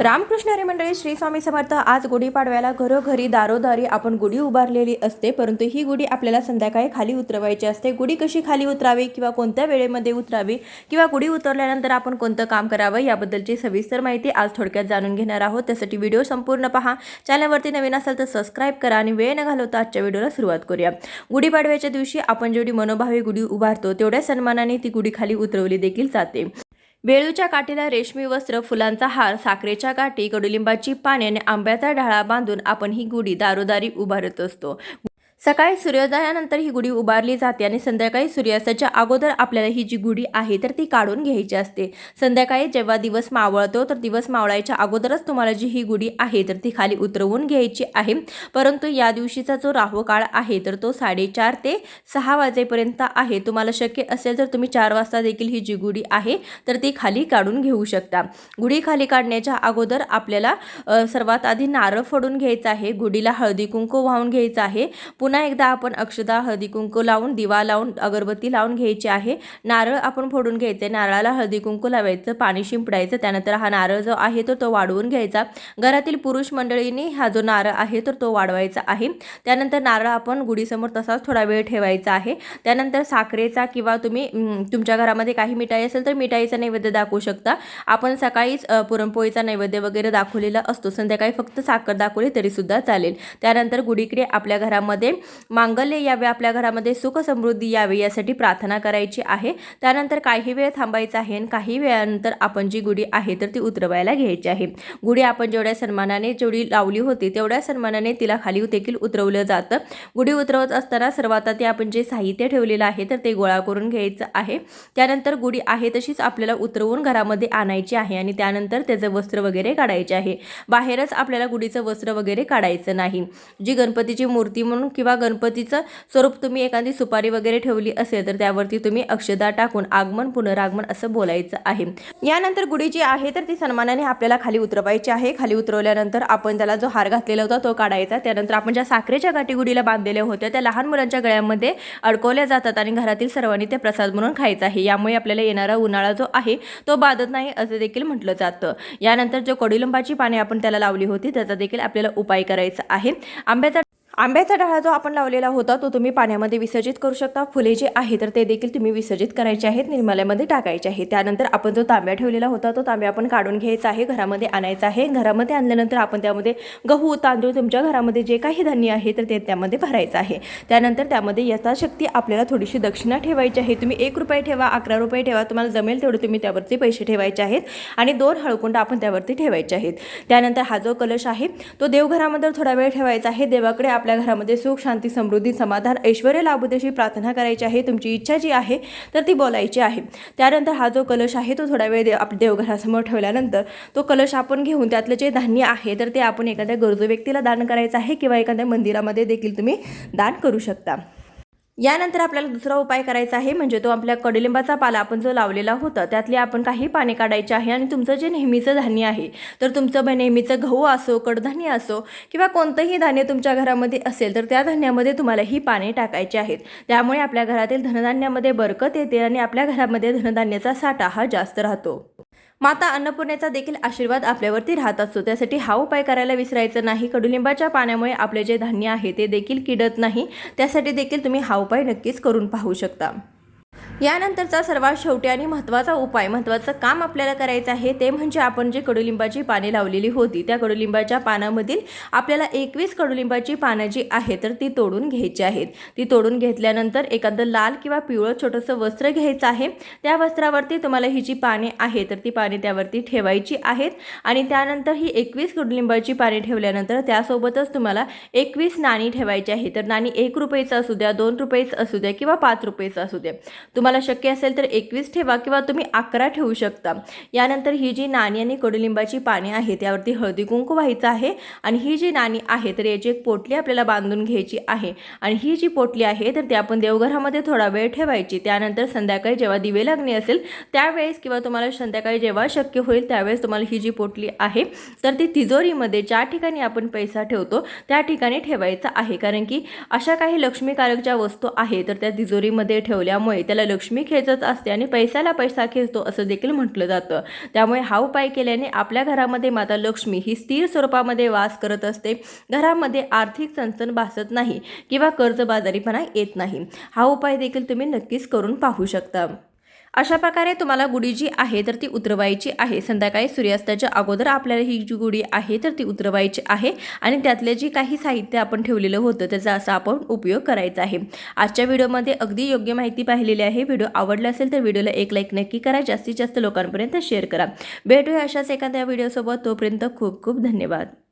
रामकृष्ण हरी मंडळी श्री स्वामी समर्थ आज गुढीपाडव्याला घरोघरी दारोदारी आपण गुढी उभारलेली असते परंतु ही गुढी आपल्याला संध्याकाळी खाली उतरवायची असते. गुढी कशी खाली उतरावी किंवा कोणत्या वेळेमध्ये उतरावी किंवा गुढी उतरल्यानंतर आपण कोणतं काम करावं याबद्दलची सविस्तर माहिती आज थोडक्यात जाणून घेणार आहोत. त्यासाठी व्हिडिओ संपूर्ण पहा. चॅनलवरती नवीन असाल तर सबस्क्राईब करा आणि वेळ न घालवता आजच्या व्हिडिओला सुरुवात करूया. गुढीपाडव्याच्या दिवशी आपण जेवढी मनोभावी गुढी उभारतो तेवढ्या सन्मानाने ती गुढी खाली उतरवली देखील जाते. वेळूच्या काठीला रेशमी वस्त्र फुलांचा हार साखरेच्या गाठी कडुलिंबाची पाने आणि आंब्याचा ढाळा बांधून आपण ही गुढी दारोदारी उभारत असतो. सकाळी सूर्योदयानंतर ही गुढी उभारली जाते आणि संध्याकाळी सूर्यास्ताच्या अगोदर आपल्याला ही जी गुढी आहे तर ती काढून घ्यायची असते. संध्याकाळी जेव्हा दिवस मावळतो तर दिवस मावळायच्या अगोदरच तुम्हाला जी ही गुढी आहे तर ती खाली उतरवून घ्यायची आहे. परंतु या दिवशीचा जो राहू काळ आहे तर तो साडेचार ते सहा वाजेपर्यंत आहे. तुम्हाला शक्य असेल तर तुम्ही चार वाजता देखील ही जी गुढी आहे तर ती खाली काढून घेऊ शकता. गुढी खाली काढण्याच्या अगोदर आपल्याला सर्वात आधी नारळ फोडून घ्यायचं आहे गुढीला हळदी कुंकू वाहून घ्यायचं आहे. पुन्हा एकदा आपण अक्षदा हळदी कुंकू लावून दिवा लावून अगरबत्ती लावून घ्यायची आहे. नारळ आपण फोडून घ्यायचे. नारळाला हळदी कुंकू लावायचं पाणी शिंपडायचं. त्यानंतर हा नारळ जो आहे तर तो वाढवून घ्यायचा. घरातील पुरुष मंडळींनी हा जो नारळ आहे तर तो वाढवायचा आहे. त्यानंतर नारळ आपण गुढीसमोर तसाच थोडा वेळ ठेवायचा आहे. त्यानंतर साखरेचा किंवा तुम्ही तुमच्या घरामध्ये काही मिठाई असेल तर मिठाईचा नैवेद्य दाखवू शकता. आपण सकाळीच पुरणपोळीचा नैवेद्य वगैरे दाखवलेला असतो. संध्याकाळी फक्त साखर दाखवली तरीसुद्धा चालेल. त्यानंतर गुढीकडे आपल्या घरामध्ये मांगल्य यावे आपल्या घरामध्ये सुख समृद्धी यावी यासाठी प्रार्थना करायची आहे. त्यानंतर काही वेळ थांबायचं आहे आणि काही वेळानंतर आपण जी गुढी आहे तर ती उतरवायला घ्यायची आहे. गुढी आपण जेवढ्या सन्मानाने जेवढी लावली होती तेवढ्या सन्मानाने तिला खाली देखील उतरवलं जातं. गुढी उतरवत असताना सर्वात आधी आपण जे साहित्य ठेवलेलं आहे तर ते गोळा करून घ्यायचं आहे. त्यानंतर गुढी आहे तशीच आपल्याला उतरवून घरामध्ये आणायची आहे आणि त्यानंतर त्याचं वस्त्र वगैरे काढायचे आहे. बाहेरच आपल्याला गुढीचं वस्त्र वगैरे काढायचं नाही. जी गणपतीची मूर्ती म्हणून किंवा गणपतीचं स्वरूप तुम्ही एखादी सुपारी वगैरे ठेवली असेल तर त्यावरती तुम्ही अक्षदा टाकून आगमन पुनरागमन असं बोलायचं आहे. यानंतर गुढी जी आहे तर ती सन्मानाने आपल्याला खाली उतरवायची आहे. खाली उतरवल्यानंतर आपण त्याला जो हार घातलेला होता तो काढायचा. त्यानंतर आपण ज्या साखरेच्या गाठी गुढीला बांधलेल्या होत्या त्या लहान मुलांच्या गळ्यामध्ये अडकवल्या जातात आणि घरातील सर्वांनी ते प्रसाद म्हणून खायचा आहे. यामुळे आपल्याला येणारा उन्हाळा जो आहे तो बाधत नाही असं देखील म्हटलं जातं. यानंतर जो कडुलिंबाची पाने आपण त्याला लावली होती त्याचा देखील आपल्याला उपाय करायचा आहे. आंब्याचा आंब्याचा डाळा जो आपण लावलेला होता तो तुम्ही पाण्यामध्ये विसर्जित करू शकता. फुले जे आहे तर ते देखील तुम्ही विसर्जित करायचे आहेत निर्मल्यामध्ये टाकायचे आहे त्यानंतर आपण जो तांब्या ठेवलेला होता तो तांब्या आपण काढून घ्यायचा आहे घरामध्ये आणायचा आहे. घरामध्ये आणल्यानंतर आपण त्यामध्ये गहू तांदूळ तुमच्या घरामध्ये जे काही धान्य आहे तर ते त्यामध्ये भरायचं आहे. त्यानंतर त्यामध्ये यथाशक्ती आपल्याला थोडीशी दक्षिणा ठेवायची आहे. तुम्ही एक रुपये ठेवा अकरा रुपये ठेवा तुम्हाला जमेल तेवढे तुम्ही त्यावरती पैसे ठेवायचे आहेत. आणि दोन हळकुंड आपण त्यावरती ठेवायचे आहेत. त्यानंतर हा जो कलश आहे तो देवघरामध्ये थोडा वेळ ठेवायचा आहे. देवाकडे आपल्या घरामध्ये सुख शांती समृद्धी समाधान ऐश्वर लाभू देशी प्रार्थना करायची आहे. तुमची इच्छा जी आहे तर ती बोलायची आहे. त्यानंतर हा जो कलश आहे तो थोडा वेळ देव आप देवघरासमोर ठेवल्यानंतर तो कलश आपण घेऊन त्यातलं जे धान्य आहे तर ते आपण एखाद्या गरजू व्यक्तीला दान करायचं आहे किंवा एखाद्या मंदिरामध्ये देखील तुम्ही दान करू शकता. यानंतर आपल्याला दुसरा उपाय करायचा आहे म्हणजे तो आपल्या कडुलिंबाचा पाला आपण जो लावलेला होता त्यातले आपण काही पाने काढायचे आहे आणि तुमचं जे नेहमीचं धान्य आहे तर तुमचं ब- नेहमीचं गहू असो कडधान्य असो किंवा कोणतंही धान्य तुमच्या घरामध्ये असेल तर त्या धान्यामध्ये तुम्हाला ही पाने टाकायची आहेत. त्यामुळे आपल्या घरातील धनधान्यामध्ये बरकत येते आणि आपल्या घरामध्ये धनधान्याचा साठा हा जास्त राहतो. माता अन्नपूर्णेचा देखील आशीर्वाद आपल्यावरती राहत असतो. त्यासाठी हा उपाय करायला विसरायचा नाही. कडुलिंबाच्या पाण्यामुळे आपले जे धान्य आहे ते देखील किडत नाही. त्यासाठी देखील तुम्ही हा उपाय नक्कीच करून पाहू शकता. यानंतरचा सर्वात शेवटी आणि महत्त्वाचा उपाय महत्त्वाचं काम आपल्याला करायचं आहे ते म्हणजे आपण जे कडुलिंबाची पाने लावलेली होती त्या कडुलिंबाच्या पानामधील आपल्याला एकवीस कडुलिंबाची पानं जी आहे तर ती तोडून घ्यायची आहेत. ती तोडून घेतल्यानंतर एखादं लाल किंवा पिवळं छोटंसं वस्त्र घ्यायचं आहे. त्या वस्त्रावरती तुम्हाला ही जी पाने आहे तर ती पाने त्यावरती ठेवायची आहेत. आणि त्यानंतर ही एकवीस कडुलिंबाची पाने ठेवल्यानंतर त्यासोबतच तुम्हाला एकवीस नाणी ठेवायची आहे. तर नाणी एक रुपयेचं असू द्या दोन रुपयेचं असू द्या किंवा पाच रुपयेचं असू द्या. तुम्हाला शक्य असेल तर एकवीस ठेवा किंवा तुम्ही अकरा ठेवू शकता. यानंतर ही जी नाणी आणि कडुलिंबाची पाने आहेत त्यावरती हळदी कुंकू व्हायचं आहे आणि ही जी नाणी आहे तर याची एक पोटली आपल्याला बांधून घ्यायची आहे. आणि ही जी पोटली आहे तर ती आपण देवघरामध्ये थोडा वेळ ठेवायची. त्यानंतर संध्याकाळी जेव्हा दिवे लागणे असेल त्यावेळेस किंवा तुम्हाला संध्याकाळी जेव्हा शक्य होईल त्यावेळेस तुम्हाला ही जी पोटली आहे तर ती तिजोरीमध्ये ज्या ठिकाणी आपण पैसा ठेवतो त्या ठिकाणी ठेवायचा आहे. कारण की अशा काही लक्ष्मीकारक ज्या वस्तू आहे तर त्या तिजोरीमध्ये ठेवल्यामुळे त्याला लक्ष्मी खेचत असते आणि पैशाला पैसा खेचतो असं देखील म्हटलं जातं. त्यामुळे हा उपाय केल्याने आपल्या घरामध्ये माता लक्ष्मी ही स्थिर स्वरूपामध्ये वास करत असते. घरामध्ये आर्थिक चणचण भासत नाही किंवा कर्जबाजारीपणा येत नाही. हा उपाय देखील तुम्ही नक्कीच करून पाहू शकता. अशा प्रकारे तुम्हाला गुढी जी आहे तर ती उतरवायची आहे. संध्याकाळी सूर्यास्ताच्या अगोदर आपल्याला ही जी गुढी आहे तर ती उतरवायची आहे. आणि त्यातले जे काही साहित्य आपण ठेवलेलं होतं त्याचा असा आपण उपयोग करायचा आहे. आजच्या व्हिडिओमध्ये अगदी योग्य माहिती पाहिलेली आहे. व्हिडिओ आवडला असेल तर व्हिडिओला एक लाईक नक्की करा. जास्तीत जास्त लोकांपर्यंत शेअर करा. भेटूया अशाच एखाद्या व्हिडिओसोबत. तोपर्यंत खूप खूप धन्यवाद.